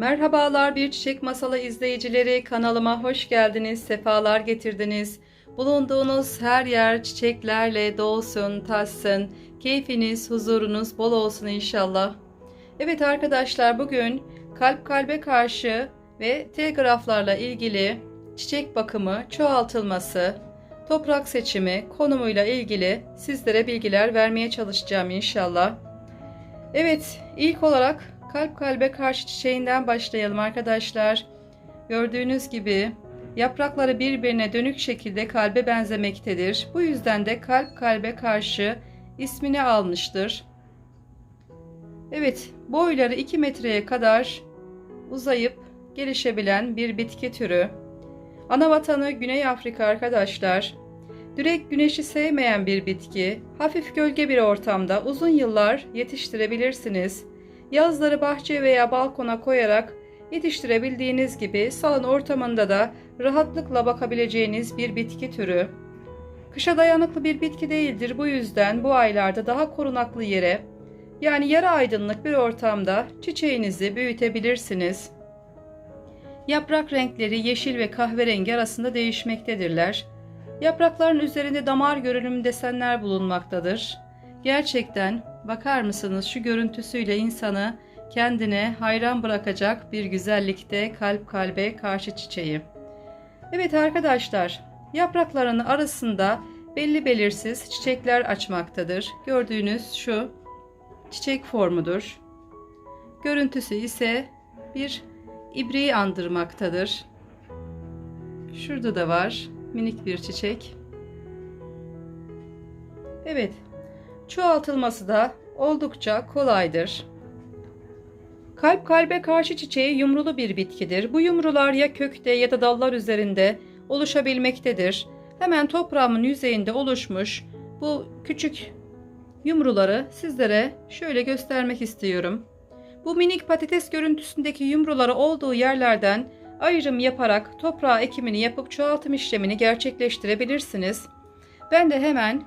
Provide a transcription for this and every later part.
Merhabalar bir çiçek masalı izleyicileri kanalıma hoş geldiniz, sefalar getirdiniz. Bulunduğunuz her yer çiçeklerle dolsun, taşsın, keyfiniz, huzurunuz bol olsun inşallah. Evet arkadaşlar bugün kalp kalbe karşı ve telgraflarla ilgili çiçek bakımı, çoğaltılması, toprak seçimi konumuyla ilgili sizlere bilgiler vermeye çalışacağım inşallah. Evet, ilk olarak kalp kalbe karşı çiçeğinden başlayalım arkadaşlar. Gördüğünüz gibi yaprakları birbirine dönük şekilde kalbe benzemektedir. Bu yüzden de kalp kalbe karşı ismini almıştır. Evet, boyları 2 metreye kadar uzayıp gelişebilen bir bitki türü. Ana vatanı Güney Afrika arkadaşlar. Direkt güneşi sevmeyen bir bitki, hafif gölge bir ortamda uzun yıllar yetiştirebilirsiniz. Yazları bahçe veya balkona koyarak yetiştirebildiğiniz gibi salon ortamında da rahatlıkla bakabileceğiniz bir bitki türü. Kışa dayanıklı bir bitki değildir bu yüzden bu aylarda daha korunaklı yere yani yarı aydınlık bir ortamda çiçeğinizi büyütebilirsiniz. Yaprak renkleri yeşil ve kahverengi arasında değişmektedirler. Yaprakların üzerinde damar görünümü desenler bulunmaktadır. Gerçekten bakar mısınız şu görüntüsüyle insanı kendine hayran bırakacak bir güzellikte kalp kalbe karşı çiçeği. Evet arkadaşlar, yapraklarının arasında belli belirsiz çiçekler açmaktadır. Gördüğünüz şu çiçek formudur. Görüntüsü ise bir ibreyi andırmaktadır. Şurada da var minik bir çiçek. Evet, çoğaltılması da oldukça kolaydır. Kalp kalbe karşı çiçeği yumrulu bir bitkidir. Bu yumrular ya kökte ya da dallar üzerinde oluşabilmektedir. Hemen toprağımın yüzeyinde oluşmuş bu küçük yumruları sizlere şöyle göstermek istiyorum. Bu minik patates görüntüsündeki yumruları olduğu yerlerden ayrım yaparak toprağa ekimini yapıp çoğaltım işlemini gerçekleştirebilirsiniz. Ben de hemen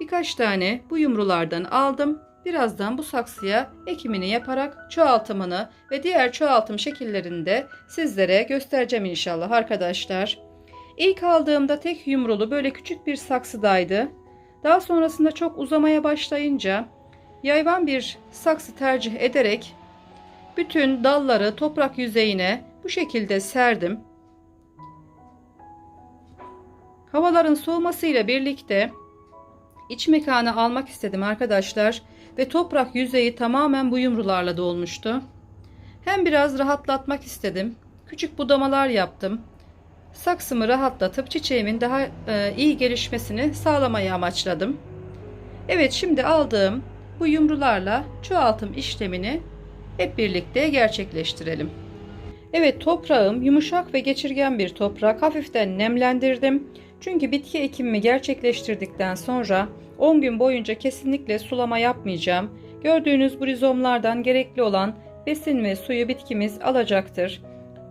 birkaç tane bu yumrulardan aldım. Birazdan bu saksıya ekimini yaparak çoğaltımını ve diğer çoğaltım şekillerini de sizlere göstereceğim inşallah arkadaşlar. İlk aldığımda tek yumrulu böyle küçük bir saksıdaydı. Daha sonrasında çok uzamaya başlayınca yayvan bir saksı tercih ederek bütün dalları toprak yüzeyine bu şekilde serdim. Havaların soğumasıyla birlikte iç mekanı almak istedim arkadaşlar ve toprak yüzeyi tamamen bu yumrularla dolmuştu. Hem biraz rahatlatmak istedim. Küçük budamalar yaptım. Saksımı rahatlatıp çiçeğimin daha e, iyi gelişmesini sağlamayı amaçladım. Evet şimdi aldığım bu yumrularla çoğaltım işlemini hep birlikte gerçekleştirelim. Evet toprağım yumuşak ve geçirgen bir toprak. Hafiften nemlendirdim. Çünkü bitki ekimimi gerçekleştirdikten sonra 10 gün boyunca kesinlikle sulama yapmayacağım. Gördüğünüz bu rizomlardan gerekli olan besin ve suyu bitkimiz alacaktır.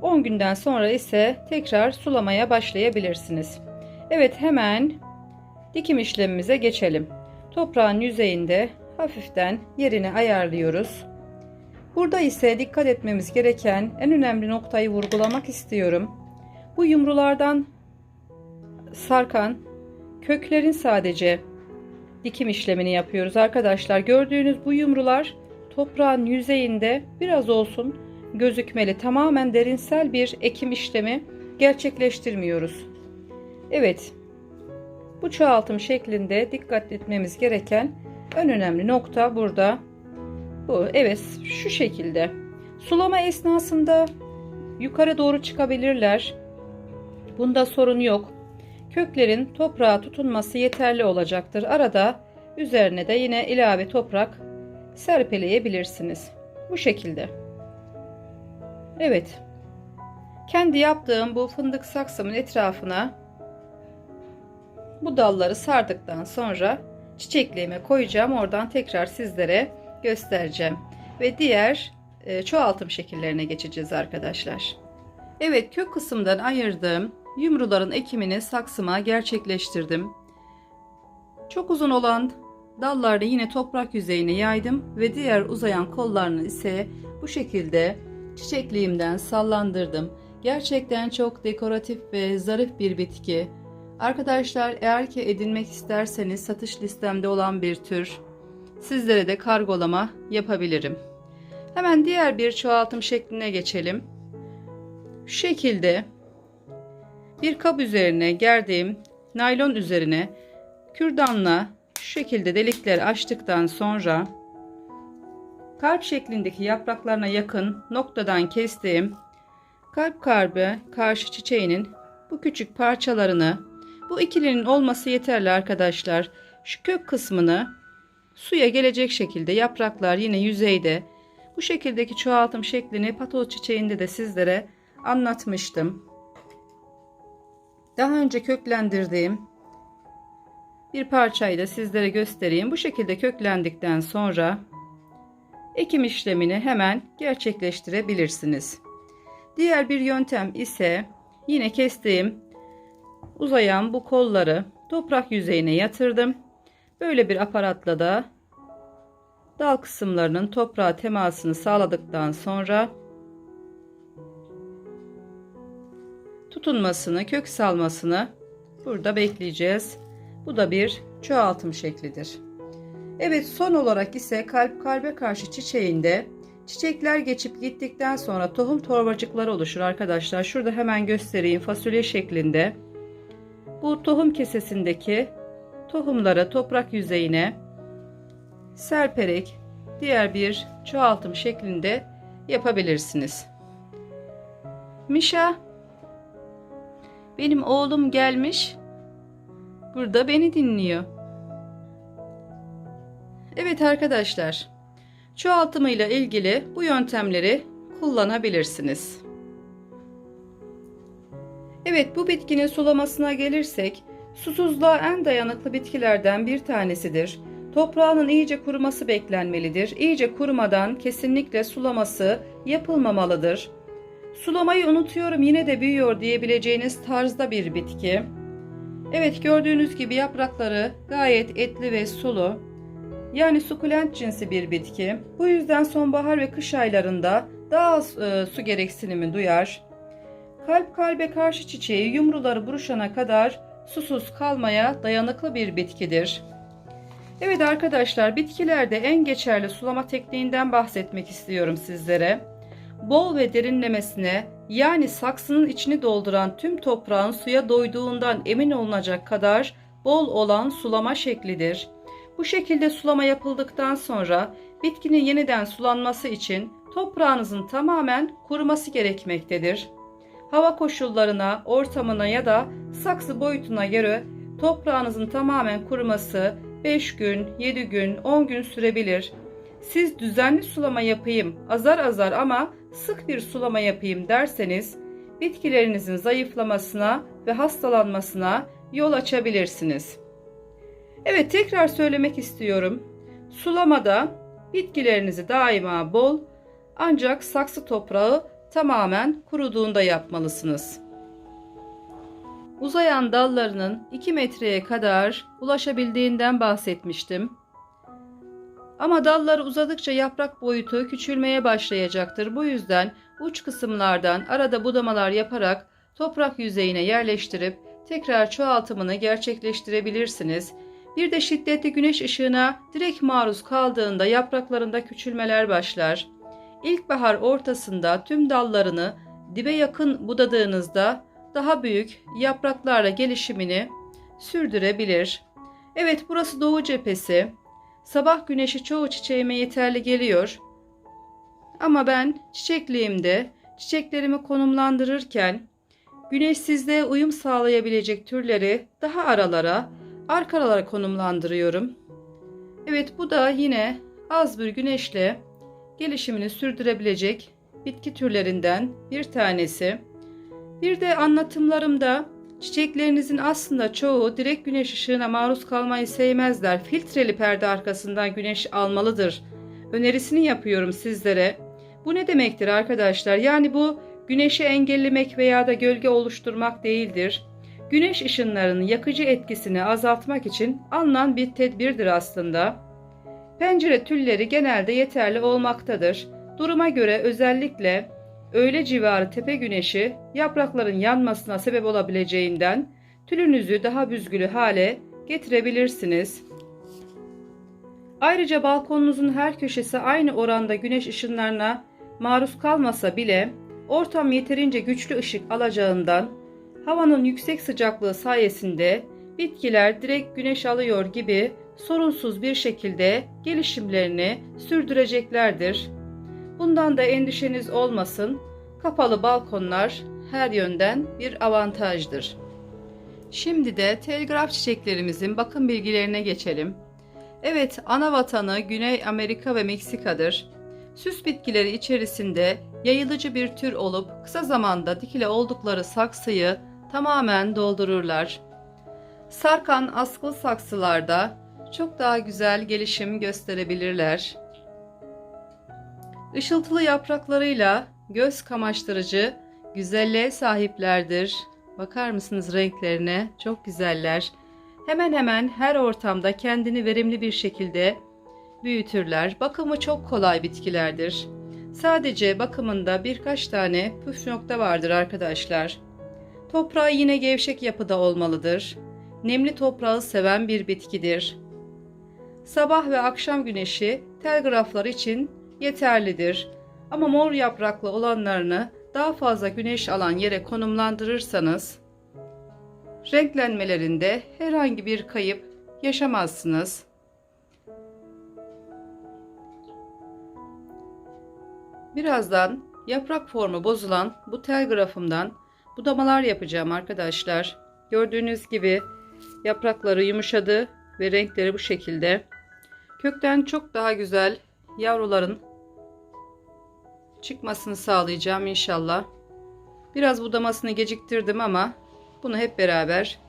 10 günden sonra ise tekrar sulamaya başlayabilirsiniz. Evet hemen dikim işlemimize geçelim. Toprağın yüzeyinde hafiften yerini ayarlıyoruz. Burada ise dikkat etmemiz gereken en önemli noktayı vurgulamak istiyorum. Bu yumrulardan sarkan köklerin sadece dikim işlemini yapıyoruz arkadaşlar. Gördüğünüz bu yumrular toprağın yüzeyinde biraz olsun gözükmeli. Tamamen derinsel bir ekim işlemi gerçekleştirmiyoruz. Evet. Bu çoğaltım şeklinde dikkat etmemiz gereken en önemli nokta burada. Bu evet şu şekilde. Sulama esnasında yukarı doğru çıkabilirler. Bunda sorun yok. Köklerin toprağa tutunması yeterli olacaktır. Arada üzerine de yine ilave toprak serpeleyebilirsiniz. Bu şekilde. Evet. Kendi yaptığım bu fındık saksımın etrafına bu dalları sardıktan sonra çiçekliğime koyacağım. Oradan tekrar sizlere göstereceğim. Ve diğer e, çoğaltım şekillerine geçeceğiz arkadaşlar. Evet kök kısımdan ayırdığım yumruların ekimini saksıma gerçekleştirdim. Çok uzun olan dallarını yine toprak yüzeyine yaydım ve diğer uzayan kollarını ise bu şekilde çiçekliğimden sallandırdım. Gerçekten çok dekoratif ve zarif bir bitki. Arkadaşlar eğer ki edinmek isterseniz satış listemde olan bir tür. Sizlere de kargolama yapabilirim. Hemen diğer bir çoğaltım şekline geçelim. Şu şekilde bir kap üzerine gerdiğim naylon üzerine kürdanla şu şekilde delikler açtıktan sonra kalp şeklindeki yapraklarına yakın noktadan kestiğim kalp kalbe karşı çiçeğinin bu küçük parçalarını bu ikilinin olması yeterli arkadaşlar. Şu kök kısmını suya gelecek şekilde yapraklar yine yüzeyde bu şekildeki çoğaltım şeklini patos çiçeğinde de sizlere anlatmıştım. Daha önce köklendirdiğim bir parçayı da sizlere göstereyim. Bu şekilde köklendikten sonra ekim işlemini hemen gerçekleştirebilirsiniz. Diğer bir yöntem ise yine kestiğim uzayan bu kolları toprak yüzeyine yatırdım. Böyle bir aparatla da dal kısımlarının toprağa temasını sağladıktan sonra tutunmasını, kök salmasını burada bekleyeceğiz. Bu da bir çoğaltım şeklidir. Evet son olarak ise kalp kalbe karşı çiçeğinde çiçekler geçip gittikten sonra tohum torbacıkları oluşur arkadaşlar. Şurada hemen göstereyim fasulye şeklinde. Bu tohum kesesindeki tohumları toprak yüzeyine serperek diğer bir çoğaltım şeklinde yapabilirsiniz. Mişa benim oğlum gelmiş. Burada beni dinliyor. Evet arkadaşlar. Çoğaltımıyla ilgili bu yöntemleri kullanabilirsiniz. Evet bu bitkinin sulamasına gelirsek susuzluğa en dayanıklı bitkilerden bir tanesidir. Toprağının iyice kuruması beklenmelidir. İyice kurumadan kesinlikle sulaması yapılmamalıdır. Sulamayı unutuyorum yine de büyüyor diyebileceğiniz tarzda bir bitki. Evet gördüğünüz gibi yaprakları gayet etli ve sulu. Yani sukulent cinsi bir bitki. Bu yüzden sonbahar ve kış aylarında daha az e, su gereksinimi duyar. Kalp kalbe karşı çiçeği yumruları buruşana kadar susuz kalmaya dayanıklı bir bitkidir. Evet arkadaşlar bitkilerde en geçerli sulama tekniğinden bahsetmek istiyorum sizlere. Bol ve derinlemesine yani saksının içini dolduran tüm toprağın suya doyduğundan emin olunacak kadar bol olan sulama şeklidir. Bu şekilde sulama yapıldıktan sonra bitkinin yeniden sulanması için toprağınızın tamamen kuruması gerekmektedir. Hava koşullarına, ortamına ya da saksı boyutuna göre toprağınızın tamamen kuruması 5 gün, 7 gün, 10 gün sürebilir. Siz düzenli sulama yapayım, azar azar ama sık bir sulama yapayım derseniz bitkilerinizin zayıflamasına ve hastalanmasına yol açabilirsiniz. Evet tekrar söylemek istiyorum. Sulamada bitkilerinizi daima bol ancak saksı toprağı tamamen kuruduğunda yapmalısınız. Uzayan dallarının 2 metreye kadar ulaşabildiğinden bahsetmiştim. Ama dallar uzadıkça yaprak boyutu küçülmeye başlayacaktır. Bu yüzden uç kısımlardan arada budamalar yaparak toprak yüzeyine yerleştirip tekrar çoğaltımını gerçekleştirebilirsiniz. Bir de şiddetli güneş ışığına direkt maruz kaldığında yapraklarında küçülmeler başlar. İlkbahar ortasında tüm dallarını dibe yakın budadığınızda daha büyük yapraklarla gelişimini sürdürebilir. Evet burası doğu cephesi. Sabah güneşi çoğu çiçeğime yeterli geliyor. Ama ben çiçekliğimde çiçeklerimi konumlandırırken güneşsizliğe uyum sağlayabilecek türleri daha aralara, arkalara konumlandırıyorum. Evet bu da yine az bir güneşle gelişimini sürdürebilecek bitki türlerinden bir tanesi. Bir de anlatımlarımda çiçeklerinizin aslında çoğu direkt güneş ışığına maruz kalmayı sevmezler. Filtreli perde arkasından güneş almalıdır. Önerisini yapıyorum sizlere. Bu ne demektir arkadaşlar? Yani bu güneşi engellemek veya da gölge oluşturmak değildir. güneş ışınlarının yakıcı etkisini azaltmak için alınan bir tedbirdir aslında. Pencere tülleri genelde yeterli olmaktadır. Duruma göre özellikle öğle civarı tepe güneşi yaprakların yanmasına sebep olabileceğinden tülünüzü daha büzgülü hale getirebilirsiniz. Ayrıca balkonunuzun her köşesi aynı oranda güneş ışınlarına maruz kalmasa bile ortam yeterince güçlü ışık alacağından havanın yüksek sıcaklığı sayesinde bitkiler direkt güneş alıyor gibi sorunsuz bir şekilde gelişimlerini sürdüreceklerdir. Bundan da endişeniz olmasın. Kapalı balkonlar her yönden bir avantajdır. Şimdi de telgraf çiçeklerimizin bakım bilgilerine geçelim. Evet, ana vatanı Güney Amerika ve Meksika'dır. Süs bitkileri içerisinde yayılıcı bir tür olup kısa zamanda dikile oldukları saksıyı tamamen doldururlar. Sarkan askıl saksılarda çok daha güzel gelişim gösterebilirler. Işıltılı yapraklarıyla göz kamaştırıcı güzelliğe sahiplerdir. Bakar mısınız renklerine? Çok güzeller. Hemen hemen her ortamda kendini verimli bir şekilde büyütürler. Bakımı çok kolay bitkilerdir. Sadece bakımında birkaç tane püf nokta vardır arkadaşlar. Toprağı yine gevşek yapıda olmalıdır. Nemli toprağı seven bir bitkidir. Sabah ve akşam güneşi telgraflar için yeterlidir. Ama mor yapraklı olanlarını daha fazla güneş alan yere konumlandırırsanız renklenmelerinde herhangi bir kayıp yaşamazsınız. Birazdan yaprak formu bozulan bu telgrafımdan budamalar yapacağım arkadaşlar. Gördüğünüz gibi yaprakları yumuşadı ve renkleri bu şekilde. Kökten çok daha güzel yavruların çıkmasını sağlayacağım inşallah. Biraz budamasını geciktirdim ama bunu hep beraber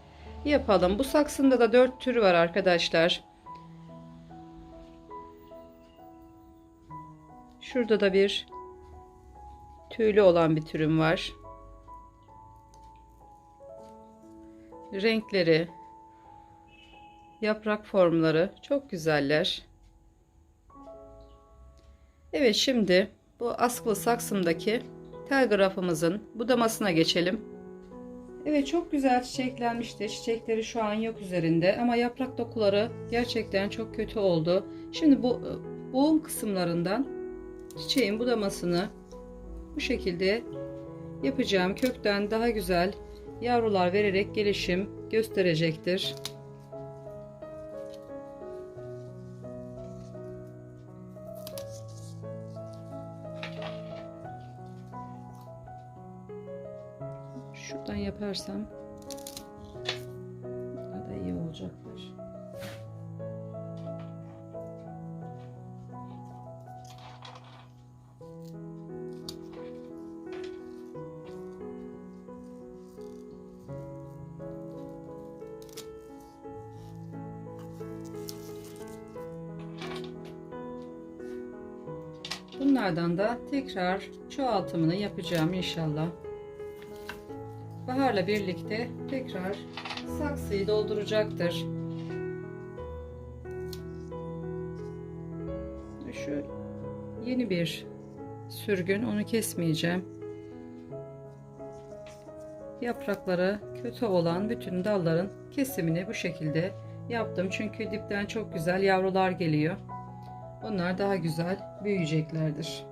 yapalım. Bu saksında da 4 tür var arkadaşlar. Şurada da bir tüylü olan bir türüm var. Renkleri, yaprak formları çok güzeller. Evet şimdi bu askılı saksımdaki telgrafımızın budamasına geçelim. Evet çok güzel çiçeklenmişti. Çiçekleri şu an yok üzerinde ama yaprak dokuları gerçekten çok kötü oldu. Şimdi bu boğum kısımlarından çiçeğin budamasını bu şekilde yapacağım. Kökten daha güzel yavrular vererek gelişim gösterecektir. Yaparsam daha da iyi olacaklar. Bunlardan da tekrar çoğaltımını yapacağım inşallah. Baharla birlikte tekrar saksıyı dolduracaktır. Şu yeni bir sürgün onu kesmeyeceğim. Yaprakları kötü olan bütün dalların kesimini bu şekilde yaptım. Çünkü dipten çok güzel yavrular geliyor. Onlar daha güzel büyüyeceklerdir.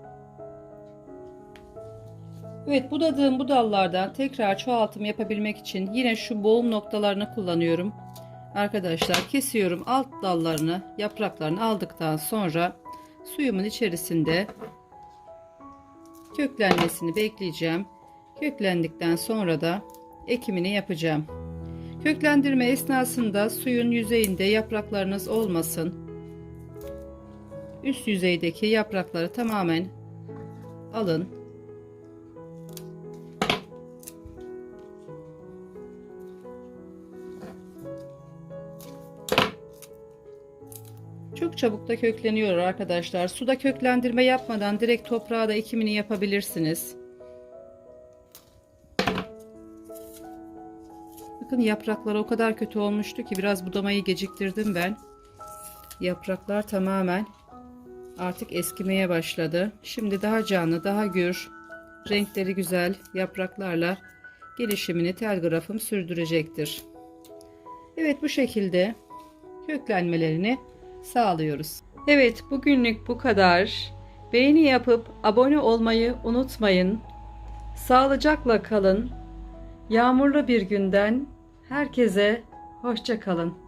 Evet budadığım bu dallardan tekrar çoğaltım yapabilmek için yine şu boğum noktalarını kullanıyorum. Arkadaşlar kesiyorum alt dallarını yapraklarını aldıktan sonra suyumun içerisinde köklenmesini bekleyeceğim. Köklendikten sonra da ekimini yapacağım. Köklendirme esnasında suyun yüzeyinde yapraklarınız olmasın. Üst yüzeydeki yaprakları tamamen alın. Çabuk da kökleniyor arkadaşlar. Suda köklendirme yapmadan direkt toprağa da ekimini yapabilirsiniz. Bakın yaprakları o kadar kötü olmuştu ki biraz budamayı geciktirdim ben. Yapraklar tamamen artık eskimeye başladı. Şimdi daha canlı, daha gür, renkleri güzel yapraklarla gelişimini telgrafım sürdürecektir. Evet bu şekilde köklenmelerini sağlıyoruz. Evet bugünlük bu kadar. Beğeni yapıp abone olmayı unutmayın. Sağlıcakla kalın. Yağmurlu bir günden herkese hoşça kalın.